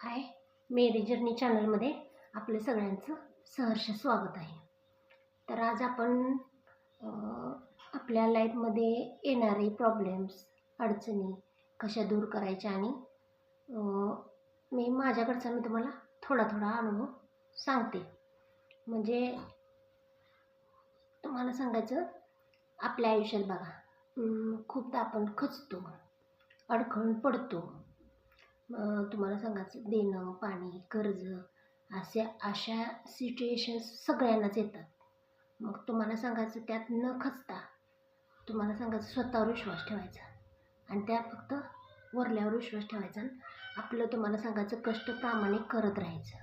हाय मेरी journey चॅनलमध्ये आपलं सगळ्यांचं सहर्ष स्वागत आहे. तर आज आपण आपल्या लाईफमध्ये येणारे प्रॉब्लेम्स अडचणी कशा दूर करायच्या आणि मी माझ्याकडचा मी तुम्हाला थोडा थोडा अनुभव सांगते. म्हणजे तुम्हाला सांगायचं आपल्या आयुष्यात बघा खूपदा आपण खचतो अडखळून पडतो. तुम्हाला सांगायचं देणं पाणी कर्ज अशा अशा सिच्युएशन्स सगळ्यांनाच येतात. मग तुम्हाला सांगायचं त्यात न खचता तुम्हाला सांगायचं स्वतःवर विश्वास ठेवायचा. आणि त्या फक्त वरल्यावर विश्वास ठेवायचा आणि आपलं तुम्हाला सांगायचं कष्ट प्रामाणिक करत राहायचं.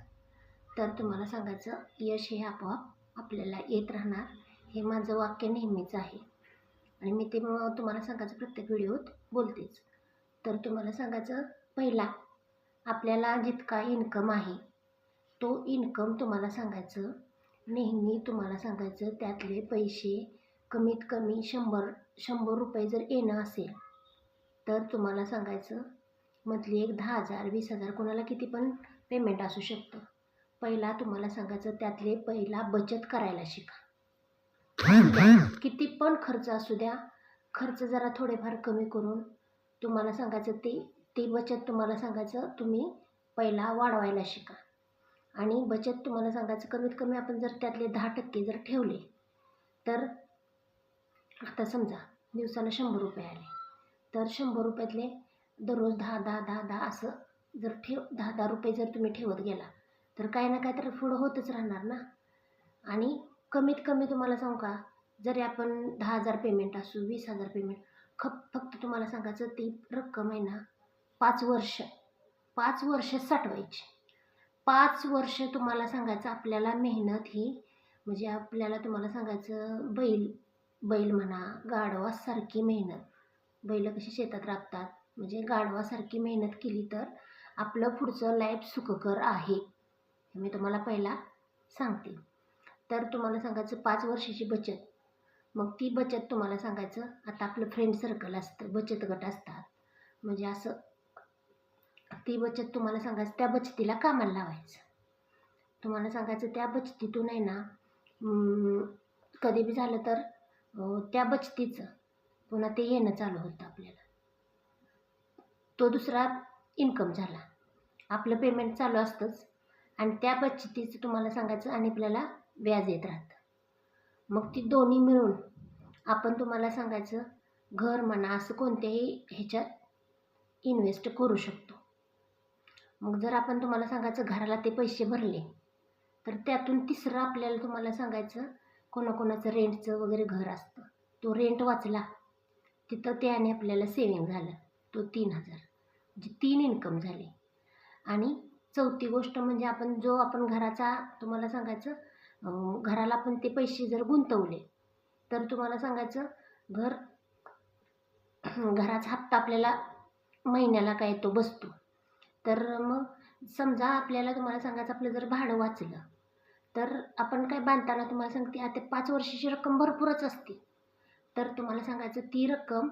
तर तुम्हाला सांगायचं यश हे आपोआप आपल्याला येत राहणार. हे माझं वाक्य नेहमीच आहे. आणि मी ते तुम्हाला सांगायचं प्रत्येक व्हिडिओत बोलतेच. तर तुम्हाला सांगायचं पहिला आपल्याला जितका इन्कम आहे तो इन्कम तुम्हाला सांगायचं. नेहमी तुम्हाला सांगायचं त्यातले पैसे कमीत कमी शंभर शंभर रुपये जर येणं असेल तर तुम्हाला सांगायचं मंथली एक दहा हजार वीस हजार कोणाला किती पण पेमेंट असू शकतं. पहिला तुम्हाला सांगायचं त्यातले पहिला बचत करायला शिका. किती पण खर्च असू द्या खर्च जरा थोडेफार कमी करून तुम्हाला सांगायचं ते ती बचत तुम्हाला सांगायचं तुम्ही पहिला वाढवायला शिका. आणि बचत तुम्हाला सांगायचं कमीत कमी आपण जर त्यातले दहा टक्के जर ठेवले तर आता समजा दिवसाला शंभर रुपये आले. तर शंभर रुपयातले दररोज दहा दहा दहा दहा असं जर ठेव दहा दहा रुपये जर तुम्ही ठेवत गेला तर काही ना काय तर पुढं होतच राहणार ना. आणि कमीत कमी तुम्हाला सांगू का जरी आपण दहा हजार पेमेंट असू वीस हजार पेमेंट खप फक्त तुम्हाला सांगायचं ती रक्कम आहे ना पाच वर्ष. पाच वर्ष साठवायची पाच वर्ष तुम्हाला सांगायचं आपल्याला मेहनत ही म्हणजे आपल्याला तुम्हाला सांगायचं बैल बैल म्हणा गाढवासारखी मेहनत. बैल कशी शेतात राबतात म्हणजे गाढवासारखी मेहनत केली तर आपलं पुढचं लाईफ सुखकर आहे. हे मी तुम्हाला पहिला सांगते. तर तुम्हाला सांगायचं पाच वर्षाची बचत. मग ती बचत तुम्हाला सांगायचं आता आपलं फ्रेंड सर्कल असतं बचत गट असतात. म्हणजे असं ती बचत तुम्हाला सांगायचं त्या बचतीला कामाला लावायचं. तुम्हाला सांगायचं त्या बचतीतून आहे ना कधी बी झालं तर त्या बचतीचं पुन्हा ते येणं चालू होतं आपल्याला. तो दुसरा इन्कम झाला. आपलं पेमेंट चालू असतंच आणि त्या बचतीचं तुम्हाला सांगायचं आणि आपल्याला व्याज येत राहतं. मग ती दोन्ही मिळून आपण तुम्हाला सांगायचं घर म्हणा असं कोणत्याही ह्याच्यात इन्व्हेस्ट करू शकतो. मग जर आपण तुम्हाला सांगायचं घराला ते पैसे भरले तर त्यातून तिसरं आपल्याला तुम्हाला सांगायचं कोणाकोणाचं रेंटचं वगैरे घर असतं. तो रेंट वाचला तिथं ते आणि आपल्याला सेविंग झालं तो तीन हजार. म्हणजे तीन इन्कम झाले. आणि चौथी गोष्ट म्हणजे आपण जो आपण घराचा तुम्हाला सांगायचं घराला पण ते पैसे जर गुंतवले तर तुम्हाला सांगायचं घर घराचा हप्ता आपल्याला महिन्याला काय तो बसतो. तर मग समजा आपल्याला तुम्हाला सांगायचं आपलं जर भाडं वाचलं तर आपण काय बांधताना तुम्हाला सांगते आता पाच वर्षाची रक्कम भरपूरच असते. तर तुम्हाला सांगायचं ती रक्कम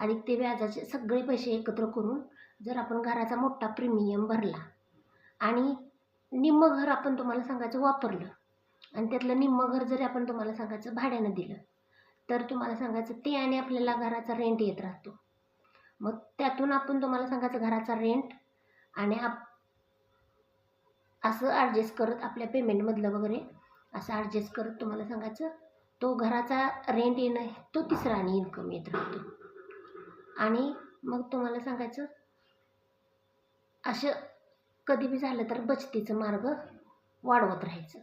आणि ते व्याजाचे सगळे पैसे एकत्र करून जर आपण घराचा मोठा प्रीमियम भरला आणि निम्मं घर आपण तुम्हाला सांगायचं वापरलं आणि त्यातलं निम्मं घर जरी आपण तुम्हाला सांगायचं भाड्यानं दिलं तर तुम्हाला सांगायचं ते आणि आपल्याला घराचा रेंट येत राहतो. मग त्यातून आपण तुम्हाला सांगायचं घराचा रेंट आणि आप असं ॲडजस्ट करत आपल्या पेमेंटमधलं वगैरे असं ॲडजस्ट करत तुम्हाला सांगायचं तो घराचा रेंट येणं तो तिसरा आणि इन्कम येत राहतो. आणि मग तुम्हाला सांगायचं असं कधी बी झालं तर बचतीचं मार्ग वाढवत राहायचं.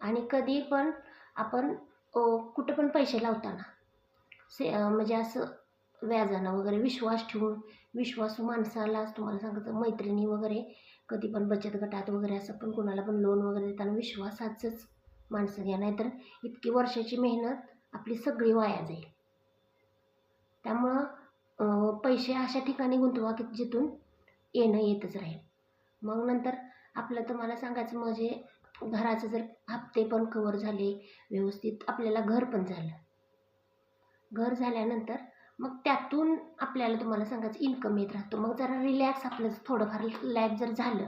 आणि कधी पण आपण कुठं पण पैसे लावताना से म्हणजे असं व्याजानं वगैरे विश्वास ठेवून विश्वासू माणसालाच तुम्हाला सांगायचं मैत्रिणी वगैरे कधी पण बचत गटात वगैरे असं पण कोणाला पण लोन वगैरे देताना विश्वासाचंच माणसं घ्या नाहीतर इतकी वर्षाची मेहनत आपली सगळी वाया जाईल. त्यामुळं पैसे अशा ठिकाणी गुंतवा की जिथून येणं येतच राहील. मग नंतर आपलं तर मला सांगायचं म्हणजे घराचं जर हप्ते पण कवर झाले व्यवस्थित आपल्याला घर पण झालं. घर झाल्यानंतर मग त्यातून आपल्याला तुम्हाला सांगायचं इन्कम येत राहतो. मग जरा रिलॅक्स आपलं थोडंफार लाईफ जर झालं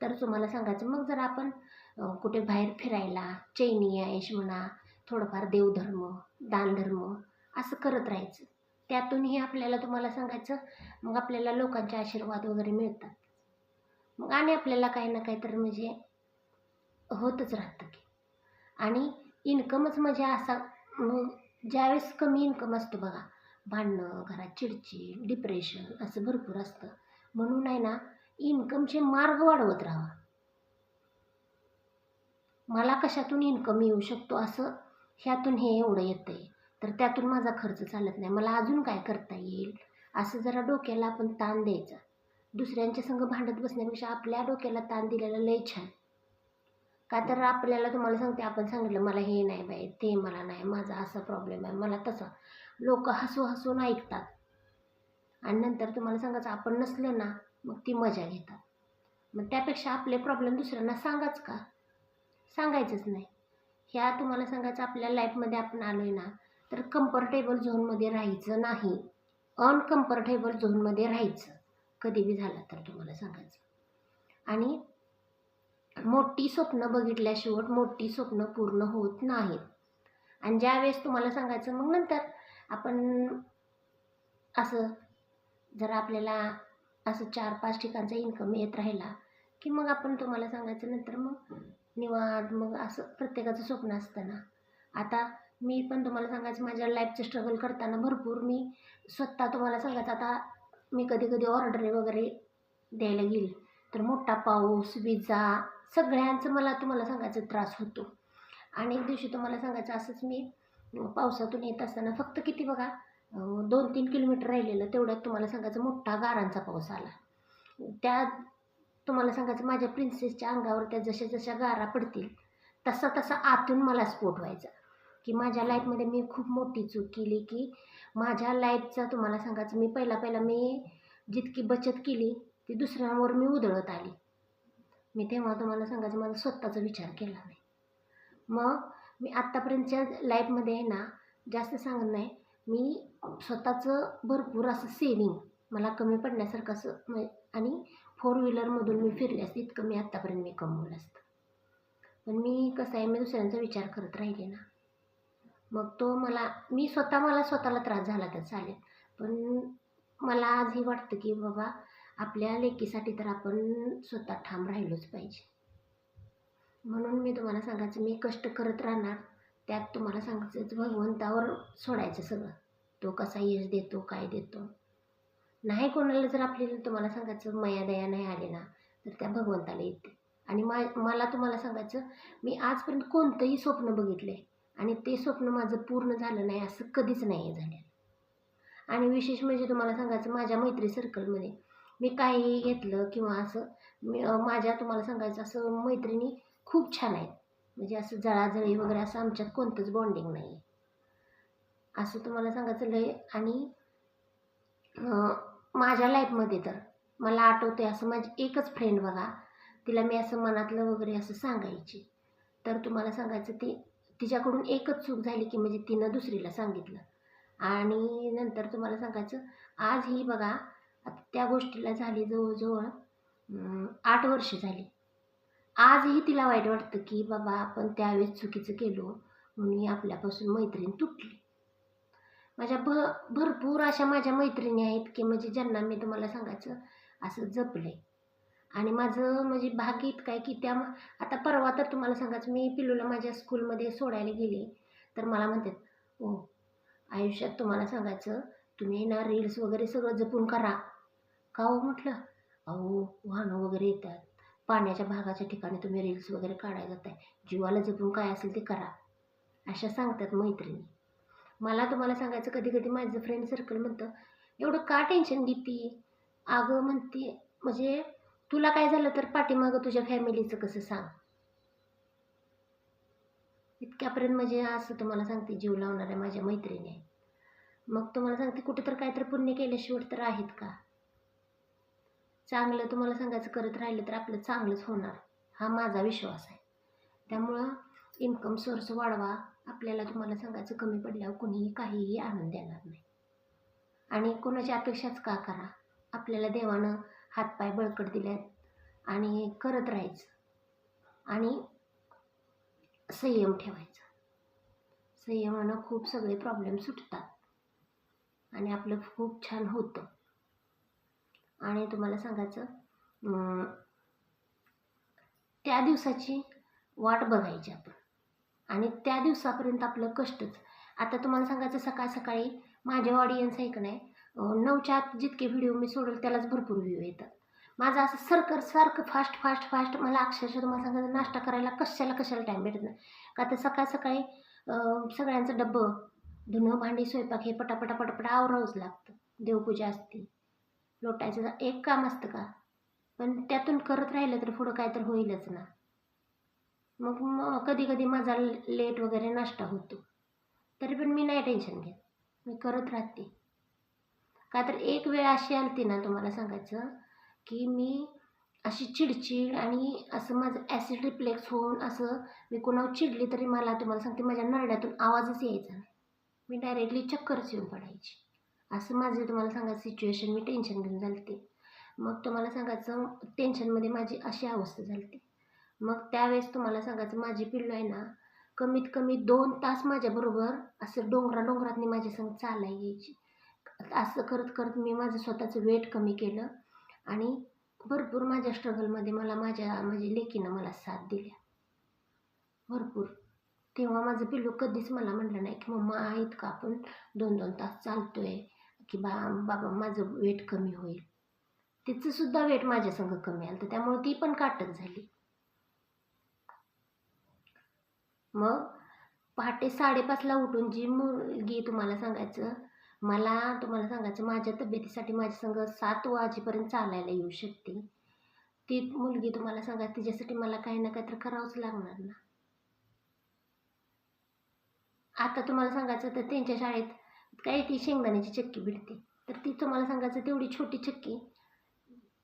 तर तुम्हाला सांगायचं मग जर आपण कुठे बाहेर फिरायला चैनी आयश म्हणा थोडंफार देवधर्म दानधर्म असं करत राहायचं. त्यातूनही आपल्याला तुम्हाला सांगायचं मग आपल्याला लोकांचे आशीर्वाद वगैरे मिळतात. मग आणि आपल्याला काही ना काही तर म्हणजे होतच राहतं की. आणि इन्कमच म्हणजे असा मग ज्यावेळेस कमी इन्कम असतो बघा भांडणं घरात चिडचिड डिप्रेशन असं भरपूर असतं. म्हणून आहे ना इन्कमचे मार्ग वाढवत राहा मला कशातून इन्कम येऊ शकतो असं ह्यातून हे एवढं येतं आहे तर त्यातून माझा खर्च चालत नाही. मला अजून काय करता येईल? असं जरा डोक्याला आपण ताण द्यायचा. दुसऱ्यांच्या संग भांडत बसण्यापेक्षा आपल्या डोक्याला ताण दिलेला लय छान. का तर आपल्याला तुम्हाला सांगते आपण सांगितलं मला हे नाही बाई ते मला नाही माझा असा प्रॉब्लेम आहे मला तसा. लोक हसू हसून ऐकतात. आणि नंतर तुम्हाला सांगायचं आपण नसलं ना मग ती मजा घेतात. मग त्यापेक्षा आपले प्रॉब्लेम दुसऱ्यांना सांगाच का? सांगायचंच नाही. ह्या तुम्हाला सांगायचं आपल्या लाईफमध्ये आपण आलो आहे ना तर कम्फर्टेबल झोनमध्ये राहायचं नाही. अनकम्फर्टेबल झोनमध्ये राहायचं. कधी बी झालं तर तुम्हाला सांगायचं. आणि मोठी स्वप्न बघितल्याशिवाय मोठी स्वप्न पूर्ण होत नाहीत. आणि ज्यावेळेस तुम्हाला सांगायचं मग नंतर आपण असं जर आपल्याला असं चार पाच ठिकाणचा इन्कम येत राहिला की मग आपण तुम्हाला सांगायचं नंतर मग निवाद मग असं प्रत्येकाचं स्वप्न असतं ना. आता मी पण तुम्हाला सांगायचं माझ्या लाईफचं स्ट्रगल करताना भरपूर मी स्वतः तुम्हाला सांगायचं आता मी कधी कधी ऑर्डर वगैरे द्यायला गेली तर मोठा पाऊस विजा सगळ्यांचं मला तुम्हाला सांगायचं त्रास होतो. आणि एक दिवशी तुम्हाला सांगायचं असंच मी पावसातून येत असताना फक्त किती बघा दोन तीन किलोमीटर राहिलेलं तेवढ्यात तुम्हाला सांगायचं मोठा गारांचा पाऊस आला. त्या तुम्हाला सांगायचं माझ्या प्रिन्सेसच्या अंगावर त्या जशा जशा गारा पडतील तसा तसा आतून मला स्फोट व्हायचा. की माझ्या लाईफमध्ये मी खूप मोठी चूक केली की माझ्या लाईफचा तुम्हाला सांगायचं मी पहिला पहिला मी जितकी बचत केली ती दुसऱ्यांवर मी उधळत आली. मी तेव्हा तुम्हाला सांगायचं माझा स्वतःचा विचार केला नाही. मग मी आत्तापर्यंतच्या लाईफमध्ये आहे ना जास्त सांगत नाही. मी स्वतःचं भरपूर असं सेविंग मला कमी पडण्यासारखं असं म्हणजे आणि फोर व्हीलरमधून मी फिरले असते इतकं मी आत्तापर्यंत मी कमवलं असतं. पण मी कसं आहे मी दुसऱ्यांचा विचार करत राहिले ना. मग तो मला मी स्वतः मला स्वतःला त्रास झाला तर चालेल पण मला आजही वाटतं की बाबा आपल्या लेकीसाठी तर आपण स्वतः ठाम राहिलोच पाहिजे. म्हणून मी तुम्हाला सांगायचं मी कष्ट करत राहणार त्यात तुम्हाला सांगायचं भगवंतावर सोडायचं सगळं. तो कसा यश देतो काय देतो. नाही कोणाला जर आपल्याला तुम्हाला सांगायचं मयादया नाही आले ना तर त्या भगवंताला येते. आणि मा मला तुम्हाला सांगायचं मी आजपर्यंत कोणतंही स्वप्न बघितलं आहे आणि ते स्वप्न माझं पूर्ण झालं नाही असं कधीच नाही झालं आणि विशेष म्हणजे तुम्हाला सांगायचं माझ्या मैत्री सर्कलमध्ये मी काहीही घेतलं किंवा असं मी माझ्या तुम्हाला सांगायचं असं मैत्रिणी खूप छान आहेत. म्हणजे असं जळाजळी वगैरे असं आमच्यात कोणतंच बॉन्डिंग नाही आहे असं तुम्हाला सांगायचं लय आणि माझ्या लाईफमध्ये तर मला आठवते असं माझी एकच फ्रेंड बघा तिला मी असं मनातलं वगैरे असं सांगायची. तर तुम्हाला सांगायचं ती तिच्याकडून एकच चूक झाली की म्हणजे तिनं दुसरीला सांगितलं. आणि नंतर तुम्हाला सांगायचं आज ही बघा आता त्या गोष्टीला झाली जवळजवळ आठ वर्ष झाली. आजही तिला वाईट वाटतं की बाबा आपण त्यावेळेस चुकीचं केलो म्हणून आपल्यापासून मैत्रीण तुटली. माझ्या भ भरपूर अशा माझ्या मैत्रिणी आहेत की म्हणजे ज्यांना मी तुम्हाला सांगायचं असं जपले आणि माझं म्हणजे भाग्य इतकं आहे की त्या आता परवा तर तुम्हाला सांगायचं मी पिलूला माझ्या स्कूलमध्ये सोडायला गेले. तर मला म्हणतात हो आयुष्यात तुम्हाला सांगायचं तुम्ही ना रील्स वगैरे सगळं जपून करा. का हो म्हटलं? अहो वाहनं वगैरे येतात. पाण्याच्या भागाच्या ठिकाणी तुम्ही रील्स वगैरे काढायला जाताय. जीवाला जपून काय असेल ते करा. अशा सांगतात मैत्रिणी. मला तुम्हाला सांगायचं कधी कधी माझं फ्रेंड सर्कल म्हणतं एवढं का टेन्शन घेते? अगं म्हणते म्हणजे तुला काय झालं तर पाठीमागं तुझ्या फॅमिलीचं कसं सांग? इतक्यापर्यंत म्हणजे असं तुम्हाला सांगते जीव लावणाऱ्या माझ्या मैत्रिणी. आहेत मग तुम्हाला सांगते कुठे तर काहीतरी पुण्य केल्याशिवाय तर आहेत का? चांगलं तुम्हाला सांगायचं करत राहिलं तर आपलं चांगलंच होणार. हा माझा विश्वास आहे. त्यामुळं इन्कम सोर्स वाढवा. आपल्याला तुम्हाला सांगायचं कमी पडल्यावर कुणीही काहीही आनंद देणार नाही. आणि कोणाची अपेक्षाच का करा? आपल्याला देवानं हातपाय बळकट दिले आहेत आणि करत राहायचं. आणि संयम ठेवायचा. संयमानं खूप सगळे प्रॉब्लेम सुटतात. आणि आपलं खूप छान होतं. आणि तुम्हाला सांगायचं त्या दिवसाची वाट बघायची आपण. आणि त्या दिवसापर्यंत आपलं कष्टच. आता तुम्हाला सांगायचं सकाळ सकाळी माझे ऑडियन्स आहे का नाही नऊच्या आत जितके व्हिडिओ मी सोडेल त्यालाच भरपूर व्ह्यू येतात. माझं असं सरकर सारखं फास्ट फास्ट फास्ट मला अक्षरशः तुम्हाला सांगायचं नाश्ता करायला कशाला कशाला टाईम भेटत नाही. का तर सकाळ सकाळी सगळ्यांचं डब्बं धुणं भांडी स्वयंपाक हे पटापटा पटापटा आवरावंच लागतं. देवपूजा असते लोटायचं. एक काम असतं का? पण त्यातून करत राहिलं तर पुढं काय तर होईलच ना. मग मग कधी कधी माझा लेट वगैरे नाश्ता होतो. तरी पण मी नाही टेन्शन घेत. मी करत राहते. का तर एक वेळ अशी आलती ना तुम्हाला सांगायचं की मी अशी चिडचिड आणि असं माझं ॲसिड रिफ्लेक्स होऊन असं मी कोणावर चिडली तरी मला तुम्हाला सांगते माझ्या नरड्यातून आवाजच यायचा नाही. मी डायरेक्टली चक्करच येऊन पडायची. असं माझं तुम्हाला सांगा सिच्युएशन मी टेन्शन घेऊन झालते. मग तुम्हाला सांगायचं टेन्शनमध्ये माझी अशी अवस्था झाली मग त्यावेळेस तुम्हाला सांगायचं माझी पिल्लू आहे ना कमीत कमी दोन तास माझ्याबरोबर असं डोंगरा डोंगरातनी माझ्या संग चालाय यायची. असं करत करत मी माझं स्वतःचं वेट कमी केलं आणि भरपूर माझ्या स्ट्रगलमध्ये मला माझ्या माझी लेकीनं मला साथ दिल्या भरपूर. तेव्हा माझं पिल्लू कधीच मला म्हटलं नाही की मम्मा आहेत का आपण दोन दोन तास चालतोय. की बा बाबा माझं वेट कमी होईल. तिचं सुद्धा वेट माझ्यासंग कमी आलं तर त्यामुळे ती पण काटक झाली. मग पहाटे साडेपाचला उठून जी मुलगी तुम्हाला सांगायचं मला तुम्हाला सांगायचं माझ्या तब्येतीसाठी माझ्या संग सात वाजेपर्यंत चालायला येऊ शकते. ती मुलगी तुम्हाला सांगा तिच्यासाठी मला काही ना काहीतरी करावंच लागणार ना. आता तुम्हाला सांगायचं तर त्यांच्या शाळेत काय ती शेंगदाण्याची चक्की भेटते. तर ती तुम्हाला सांगायचं तेवढी छोटी चक्की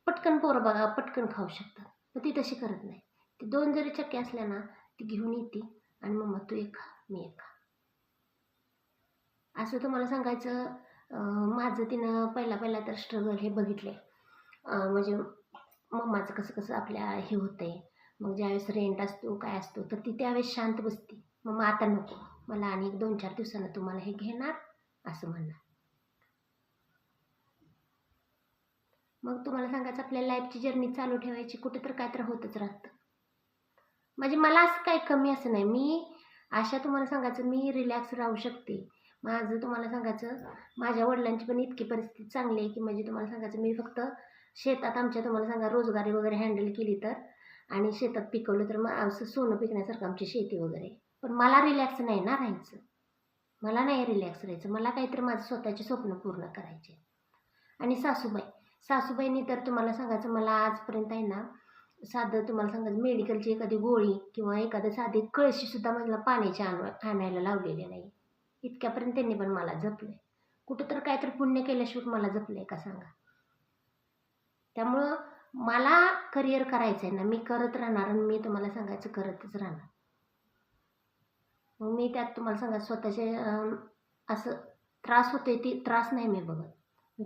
पटकन पोरं बघा पटकन खाऊ शकतात. मग ती तशी करत नाही. ती दोन जरी चक्की असल्या ना ती घेऊन येते आणि मम्मा तू एक खा मी एक खा. असं तुम्हाला सांगायचं माझं तिनं पहिला पहिला तर स्ट्रगल हे बघितले म्हणजे मम्माचं कसं कसं आपल्या हे होतंय. मग ज्यावेळेस रेंट असतो काय असतो तर ती त्यावेळेस शांत बसते. मग आता नको. मला आणि एक दोन चार दिवसानं तुम्हाला हे घेणार. असं म्हणणार. मग तुम्हाला सांगायचं आपल्या लाईफची जर्नी चालू ठेवायची कुठे तर काय तर होतच राहतं. म्हणजे मला असं काही कमी असं नाही. मी अशा तुम्हाला सांगायचं मी रिलॅक्स राहू शकते. माझं तुम्हाला सांगायचं माझ्या वडिलांची पण इतकी परिस्थिती चांगली आहे की म्हणजे तुम्हाला सांगायचं मी फक्त शेतात आमच्या तुम्हाला सांगा रोजगारी वगैरे हँडल केली तर आणि शेतात पिकवलं तर मग असं सोनं पिकण्यासारखं आमची शेती वगैरे पण मला रिलॅक्स नाही ना राहायचं. मला नाही रिलॅक्स राहायचं मला काहीतरी माझं स्वतःचे स्वप्न पूर्ण करायचे. आणि सासूबाई सासूबाईंनी तर तुम्हाला सांगायचं मला आजपर्यंत आहे ना साधं तुम्हाला सांगायचं मेडिकलची एखादी गोळी किंवा एखादं साधी कळशीसुद्धा मला पाण्याची आण आणायला लावलेली नाही. इतक्यापर्यंत त्यांनी पण मला जपलं कुठं तर काहीतरी पुण्य केल्याशिवाय मला जपलं आहे का सांगा? त्यामुळं मला करिअर करायचं आहे ना मी करत राहणार आणि मी तुम्हाला सांगायचं करतच राहणार. मग मी त्यात तुम्हाला सांगा स्वतःचे असं त्रास होतोय ती त्रास नाही मी बघत.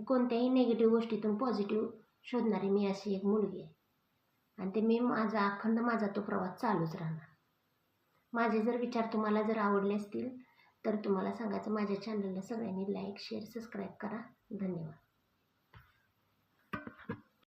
कोणत्याही निगेटिव्ह गोष्टीतून पॉझिटिव्ह शोधणारी मी अशी एक मुलगी आहे. आणि ते मी माझा अखंड माझा तो प्रवास चालूच राहणार. माझे जर विचार तुम्हाला जर आवडले असतील तर तुम्हाला सांगायचं माझ्या चॅनलला सगळ्यांनी लाईक शेअर सबस्क्राईब करा. धन्यवाद.